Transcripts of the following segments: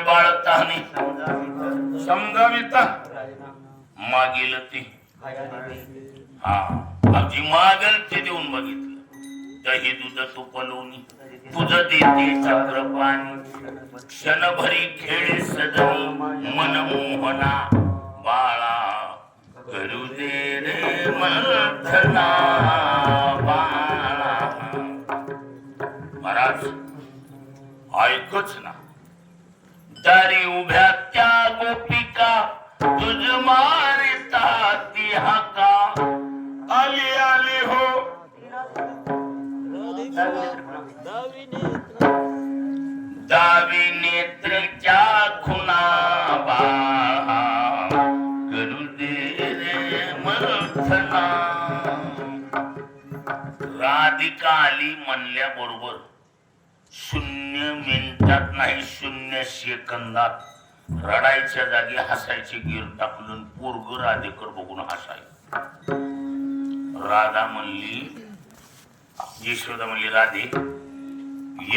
तिचे बाळगताने. समजाविता मागेल ते. हा. अगदी मागेल ते देऊन बघितलं. दही दुध तुपलोनी. तुझ देते चक्र पाणी क्षणभरी खेळे सदनी मन मोहना बाळा करू दे रे मंथना बाळा. महाराज ऐकच ना. तरी उभ्या त्या गोपिका तुझ मारिता ती हाका. आली आली हो. दावी नेत्रच्या खुना बाळा करू दे रे मंथना राधिका आली म्हणल्याबरोबर शून्य मिनिटात नाही शून्य सेकंदात रडायच्या जागी हसायचे गिर टाकून पोरग राधेकर बघून हसाय. राधा म्हणली यशोदा म्हणली राधे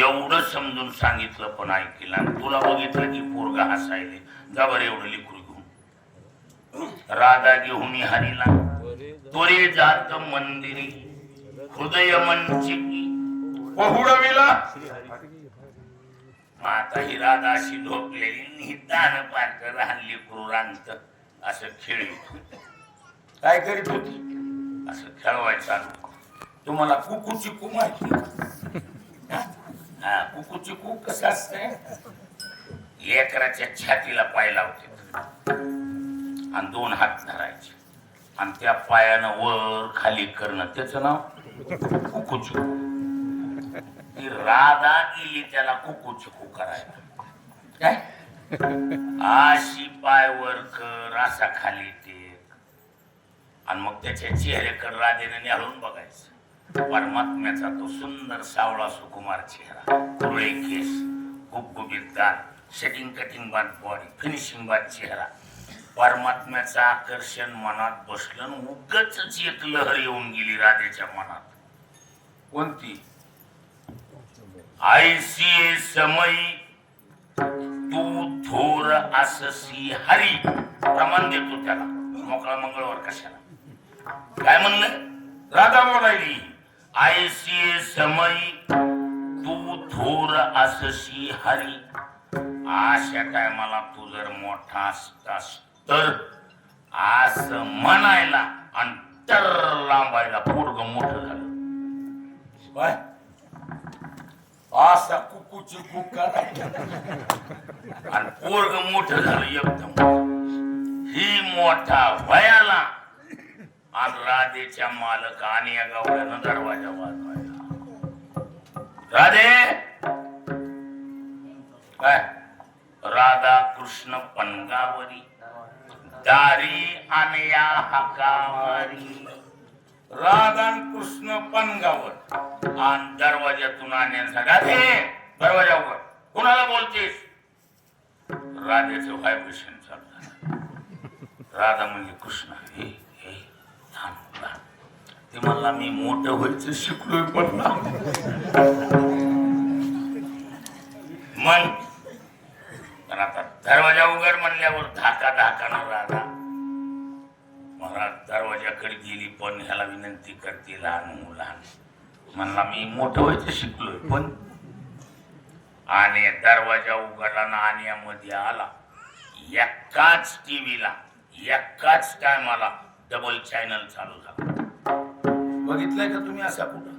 एवढं समजून सांगितलं पण ऐकलं आणि तुला बघितलं की पोरग हसायले. जा बरं एवढं लिकरू घेऊन. राधा घेऊन हरिला. त्वरे जात मंदिरी. हृदय मंचिकी पहुडविला आता ही राधा अशी झोपलेली निदान पार्क राहली क्रूरांत. असं खेळीत काय करीत होती? असं खेळवायचं तुम्हाला कुकू चिकू माहिती का? हा कुकू चिकू कसं असतंय लेकराच्या छातीला पाय लावते. आणि दोन हात धरायचे. आणि त्या पायानं वर खाली करणं त्याचं नाव कुकू चिकू ती राधा गेली त्याला कुकू चुकू करायला. काय? अशी पाय वर कर असा खाली ते आणि मग त्याच्या चेहऱ्याकडे राधेने न्याळून बघायचं. परमात्म्याचा तो सुंदर सावळा सुकुमार चेहरा. कुरळे केस गुबगुबीत दात सेटिंग कटिंग बाद बॉडी फिनिशिंग बाद चेहरा. परमात्म्याचं आकर्षण मनात बसलं उगच एक लहर येऊन गेली राधेच्या मनात. कोणती? ऐसी समय तू थोर अससी हरी प्रमाण देतो त्याला. मोकळा मंगळवार कशाला? काय म्हणलं? राधा बोलायली. ऐसी समय तू थोर अससी हरी अशा टायमाला तू जर मोठा असतास तर आस म्हणायला आणि तर लांबायला पोरग मोठ झालं. असा कुकूची आणि पोरग मोठं झालं एकदम. ही मोठा भयाला आणि राधेच्या मालक आणि या गावड्यानं दरवाजा वाजवायला राधे! काय? राधा कृष्ण पनगावरी दारी आणि या हकावरी. राधा कृष्ण पनगावर आणि दरवाजातून आणण्याचा राधे दरवाजा उघड कोणाला बोलतेस? राधेच व्हायब्रेशन चालत राधा म्हणजे कृष्ण. हे हे थांब ते म्हणला मी मोठं व्हायचं शिकलोय पण मन पण आता दरवाजा उघड म्हणल्यावर धाका धाकानं राधा महाराज दरवाजाकडे गेली पण ह्याला विनंती करते लहान मुलान. म्हणला मी मोठं व्हायचं शिकलोय पण. आणि दरवाजा उघडला ना आणि यामध्ये आला. एकाच टीव्हीला एकाच टायमाला डबल चॅनल चालू झाला. बघितलंय का तुम्ही असा कुठं?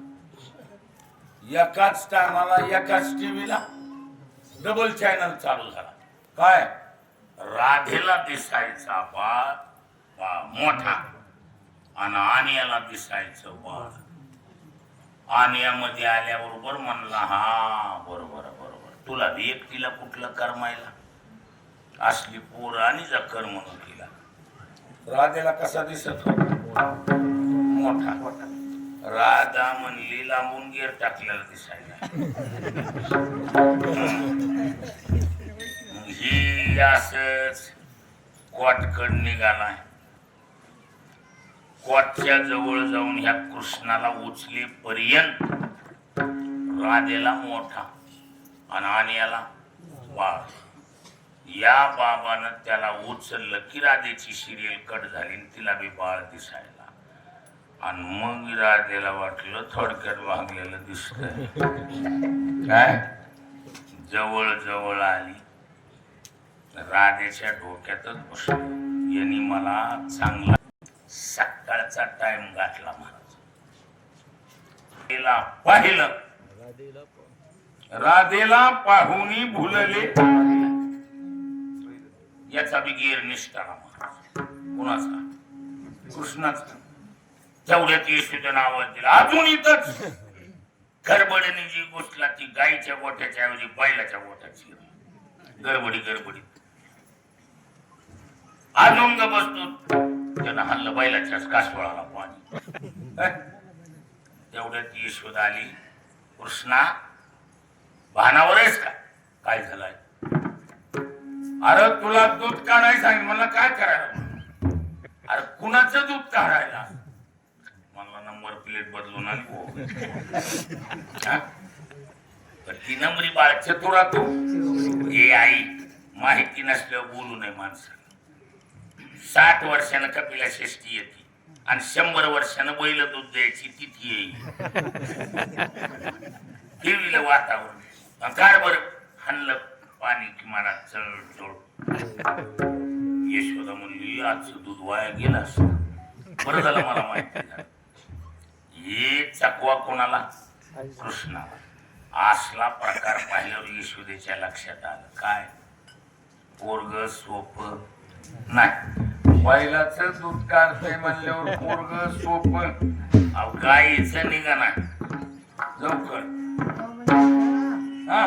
एकाच टायमाला एकाच टीव्हीला डबल चॅनल चालू झाला. काय? राधेला दिसायचा बाप बा मोठा. आणि आनियाला दिसायचं बाळ आनियामध्ये आल्याबरोबर म्हणला हा बरोबर बरोबर. तुला बी एकटीला कुठलं करमायला? असली पोर आणि जकर म्हणून तिला. राधेला कसा दिसत होता? मोठा. राधा म्हणली लांबून गेर टाकलेला दिसायला. ही असच कोटकड निघालाय. कोटच्या जवळ जाऊन ह्या कृष्णाला उचलेपर्यंत राधेला मोठा आणि आनियाला बाळ या बाबानं त्याला उचललं की राधेची सिरियल कट झाली आणि तिला बी बाळ दिसायला. आणि मग राधेला वाटलं थोडक्यात वागलेलं दिसतंय. काय? जवळ जवळ आली. राधेच्या डोक्यातच बसली. यांनी मला चांगला सकाळचा टाइम गाठला महाराज. पाहिलं. राधेला पाहुणी भुलले. याचा बी गेर निष्ठाला महाराज. कुणाचा? कृष्णाचा. तेवढ्यात येशूचं नाव दिलं. अजून इथंच. गडबडीने जी गोष्टला ती गाईच्या गोठ्याच्या ऐवजी बैलाच्या गोठ्याची. गडबडी गडबडी. अजून बसतो. त्यानं हल्ल बैलाच्याच कासवळाला पाणी. तेवढ्यात यशोद आली. कृष्णा भानावर आहेस का? काय झालंय? अरे तुला दूध काढायला सांगितलं मला काय करायला अरे कुणाचं दूध काढायला? मला नंबर प्लेट बदलून आली हो? तर ती नंबरी बाळ चतुरा तू हे आई माहिती नसल्यावर बोलू नये माणसं साठ वर्षानं कपिला षष्टी येते. आणि शंभर वर्षानं बैल दूध द्यायची तिथी येईल. टीव्हीला वातावरण. आणि बर. हाणलं पाणी किमान मला चढ यशोदा म्हणली आजचं दूध वाया गेलं असं बरं झालं मला माहिती हे चकवा कोणाला? कृष्णाला. असला प्रकार पाहिल्यावर यशोदेच्या लक्षात आलं. काय? पोरग सोप नाही. बैलाच दूध काढतंय म्हणल्यावर पोरग सोप. अहो गाईचं निघा ना लवकर. हा?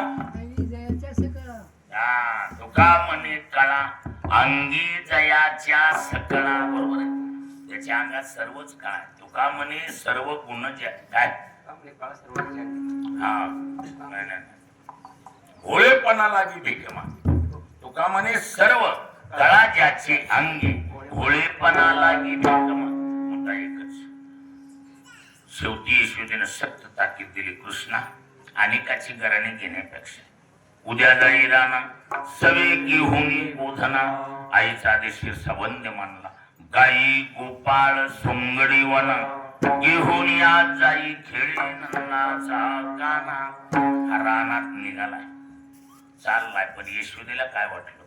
तो का म्हणे? कळा अंगी जयाच्या सकळा बरोबर आहे. त्याच्या अंगात सर्वच काय? तुका म्हणे? सर्व गुण ज्या काय? हा. नाही, जी नाही. तुका म्हणे? सर्व कळा ज्याचे अंगी. भोळेपणा लागी मुद्दा एकच. शेवटी यशोदेनं सक्त ताकीद दिली कृष्णा अनेकाची गराणे घेण्यापेक्षा. उद्या जाई राणा सवे घेऊन बोधना. आईचा आदेशीर संबंध मानला. गाई गोपाळ सोंगडी वना. घेऊन आज जाई खेळे नंदाचा काना. हा रानात निघालाय चाललाय पण यशोदेला काय वाटलं?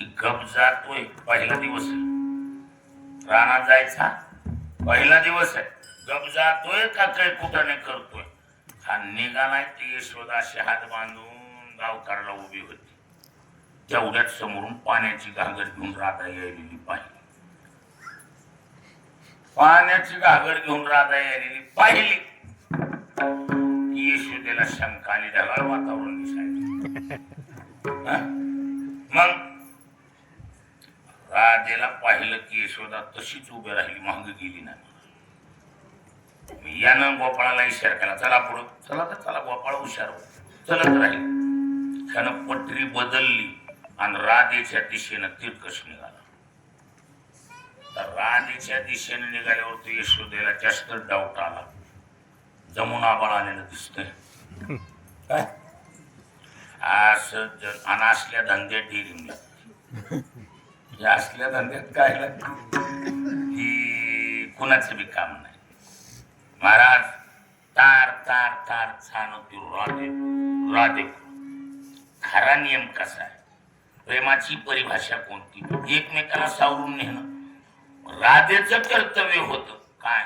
गप जातोय पहिला दिवस. आहे जायचा. पहिला दिवस आहे. गप जातोय का काय कुठं करतोय. हा निघालाय ती यशोदा हात बांधून गावकारला उभी होती. तेवढ्यात समोरून पाण्याची घागर घेऊन राधा यायलेली पाहिली. पाण्याची घागर घेऊन राधा यायलेली पाहिली. की यशोदेला शंका आली ढगाळ वातावरण दिसायला मग राधेला पाहिलं की यशोदा तशीच उभी राहिली माग गेली नाही. यानं गोपाळाला इशारा केला चला पुढं चला तर चला गोपाळ हुशार हो. चलत राहील. त्यानं पटरी बदलली आणि राधेच्या दिशेनं तिरकस निघाला. तर राधेच्या दिशेने निघाल्यावर तो यशोदेला जास्त डाऊट आला. जमुना बाळ आलेलं दिसतंय. काय? असं असल्या धंद्यात डिरिंग या असल्या धंद्यात काय ही कुणाचं बी काम नाही. महाराज तार तार तार छान राधे राधे खरा नियम कसा आहे? प्रेमाची परिभाषा कोणती? एकमेकाला सावरून नेणं. राधेचं कर्तव्य होतं. काय?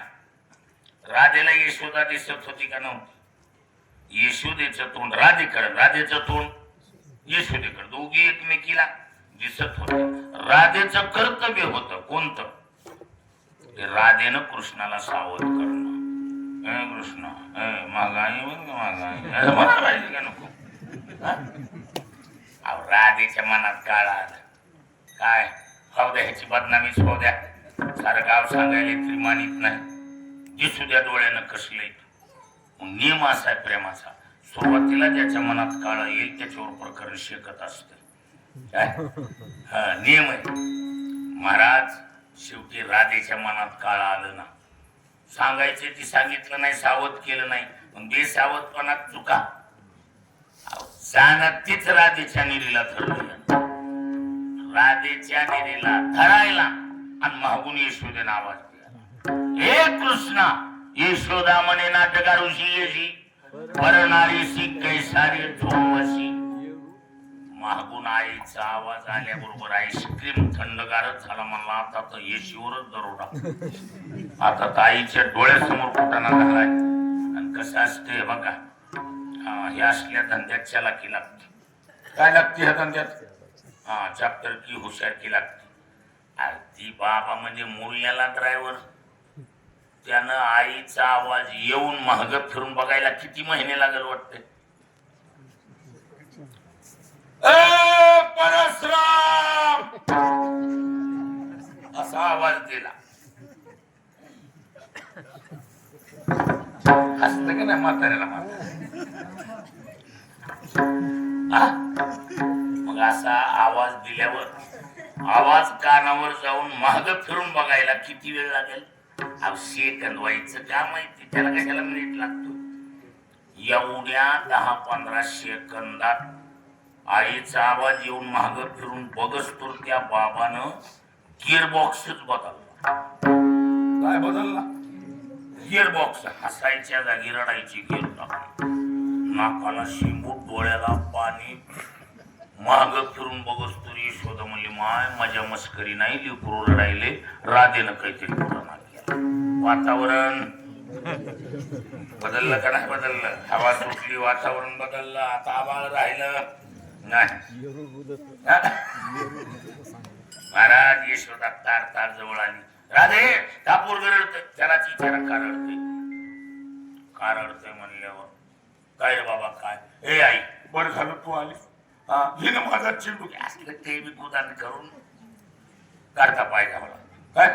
राधेला यशोदा दिसत होती का नव्हती? यशोदेचं तोंड राधेकडे राधेचं तोंड यशोदेकडे. दोघी एकमेकीला दिसत होते. राधेचं कर्तव्य होत. कोणतं? राधेनं कृष्णाला सावध करणं. कृष्ण. ए मागाई मागाई मला पाहिजे का नको? अहो, राधेच्या मनात काळ आला. काय? खाऊ द्या ह्याची बदनामीच होऊ द्या. सारं गाव सांगायला तरी मानित नाही. दिसू द्या डोळ्यानं कसले नियम असा आहे प्रेमाचा. सुरुवातीला ज्याच्या मनात काळ येईल त्याच्यावर प्रकरण शेकत असते. हा नियम आहे. महाराज शेवटी राधेच्या मनात काळ आलं ना. सांगायचे ती सांगितलं नाही सावध केलं नाही. पण बेसावधपणात चुका. जाणं तीच राधेच्या निरीला धरलं राधेच्या निरीला धरायला आणि मागून यशोदेनं आवाज दिला. हे कृष्णा यशोदा म्हणे नाटका ऋषी येशी. परणारीशी कैसारी झोमसी मागून आईचा आवाज आल्याबरोबर आईस्क्रीम थंडगारच झाला. म्हणला आता तर येशीवरच दरोडा. आता तर आईच्या डोळ्यासमोर फुटाणा झालाय आणि कसं असते बघा हे असल्या धंद्यात चलाकी लागते. काय लागते ह्या धंद्यात? हा चॅप्टर की हुशारकी लागते. अरे ती बाबा म्हणजे मूल्याला ड्रायव्हर त्यानं आईचा आवाज येऊन महाग फिरून बघायला किती महिने लागेल वाटते परशुराम! असा आवाज दिला. हसत का नाही म्हाताऱ्याला म्हाताऱ्या मग असा आवाज दिल्यावर आवाज कानावर जाऊन महाग फिरून बघायला किती वेळ लागेल? अहो सेकंद व्हायचं का माहिती? त्याला कशाला मिनिट लागतो? एवढ्या दहा पंधरा सेकंदात आईचा आवाज येऊन महाग फिरून बघस तर त्या बाबानं गिअर बॉक्सच बदलला. काय बदलला? गिअर बॉक्स हसायच्या जागी रडायची गिअर टाकली. नाकाला शिंबूट डोळ्याला पाणी. माग फिरून बघस तरी यशोद म्हणली माय माझ्या मस्करी नाही लिकरू रडायले. राधेनं काहीतरी केला. वातावरण. बदललं का नाही बदललं? हवा सुटली वातावरण बदललं. आता आभाळ राहिलं? महाराज यशोदा तार तार जवळ आली. राधे कापूर रडतोय त्यालाच विचारा का रडतोय म्हणल्यावर काय रे बाबा काय? ए आई बर झालं तू आली हिन माझा चिडू. असलं ते बी गोदान करून? काढता पाय घ्यावा काय?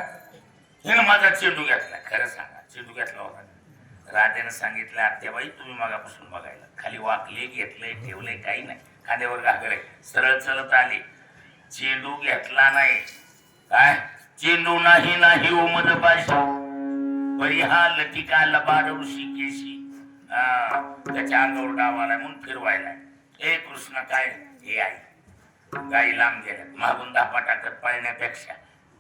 हिनं माझा चेंडू घेतला. खरं सांगा चेंडू घेतला होता. राधेनं सांगितलं आत्याबाई तुम्ही मागापासून बघायला. खाली वाकले घेतलंय ठेवलंय काही नाही. खांद्यावर घागरे सरळ चलत आली. चेंडू घेतला नाही. काय? चेंडू नाही नाही उमद पाशी बरी हा लटिका लबाड ऋषी केशी त्याच्या अंगावर डावाला म्हणून फिरवायला ए कृष्ण काय? हे आहे गाई लांब गेल्यात मागून धापा टाकत पाळण्यापेक्षा.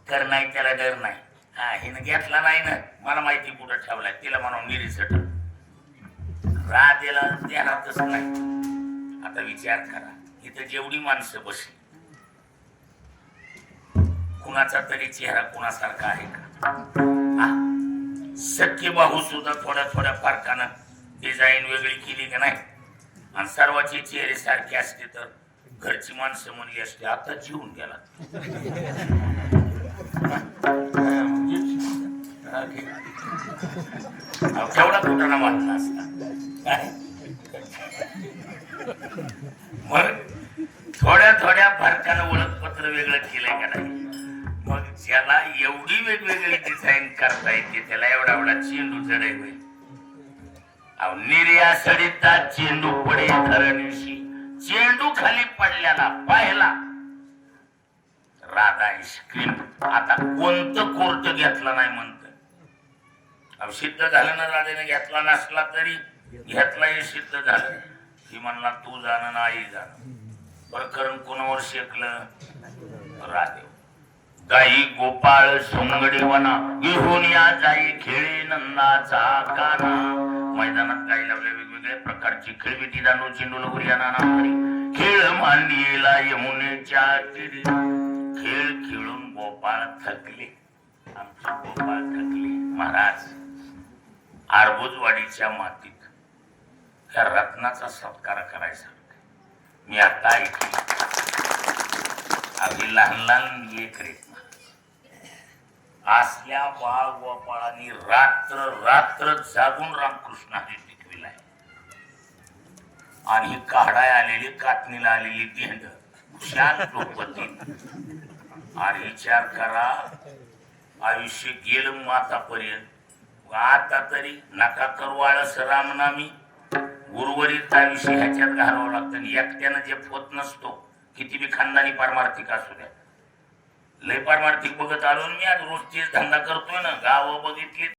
कर नाही त्याला डर नाही. हा हिनं घेतला नाही ना. मला माहिती कुठं ठेवलाय. तिला म्हणून निरीसट राधेला तसं नाही. आता विचार करा इथं जेवढी माणसं बसली कुणाचा तरी चेहरा कुणासारखा आहे का सख्य बाहू सुद्धा थोड्या थोड्या फरकानं डिझाईन वेगळी केली का नाही आणि सर्वाचे चेहरे सारखे असते तर घरची माणसं म्हणली असते आता जीवन गेला केवढा कुठं वाटला असता काय? मग थोड्या थोड्या फरकानं ओळखपत्र वेगळं केलंय का नाही? मग ज्याला एवढी वेगवेगळी डिझाईन करता येते त्याला एवढा एवढा चेंडू जडे होईल. अहो, निर्या सडिता चेंडू पडे धरणीशी चेंडू खाली पडल्याला पाहिला. राधा आईस्क्रीम आता कोणतं कोर्ट घेतला नाही म्हणत. अव सिद्ध झालं ना राधेने घेतला नसला तरी घेतला हे सिद्ध झालं. ती म्हणला तू जाण ना आई प्रकरण कोणावर शेकलं? राधेव गाई गोपाळ सोंगडे वना घेऊन या जाई खेळे नंदाचा काना. मैदानात गाई लावल्या वेगवेगळ्या प्रकारची खेळविटी दांडू चेंडू लगुरी या खेळ मांडीला यमुनेच्या तिरी. खेळ खेळून गोपाळ थकले. आमचे गोपाळ थकले. महाराज आरबोजवाडीच्या मातीत त्या रत्नाचा सत्कार करायचा. मी आता ऐकले अगदी लहान लहान लेख रे असल्या बाळ गोपाळांनी रात्र रात्र जागून रामकृष्ण हरी टिकविलाय. आणि काढाय आलेली कातणीला आलेली देंड शांत झोपती आणि विचार करा आयुष्य गेलं मातापर्यंत आता तरी नका करू आळस रामनामी. उर्वरित आयुष्य ह्याच्यात घालावं लागतं. आणि एकट्यानं जे होत नसतो किती बी खानदानी पारमार्थिक असू द्या. लय पारमार्थिक बघत आलो मी आज रोज तेच धंदा करतोय ना. गावं बघितली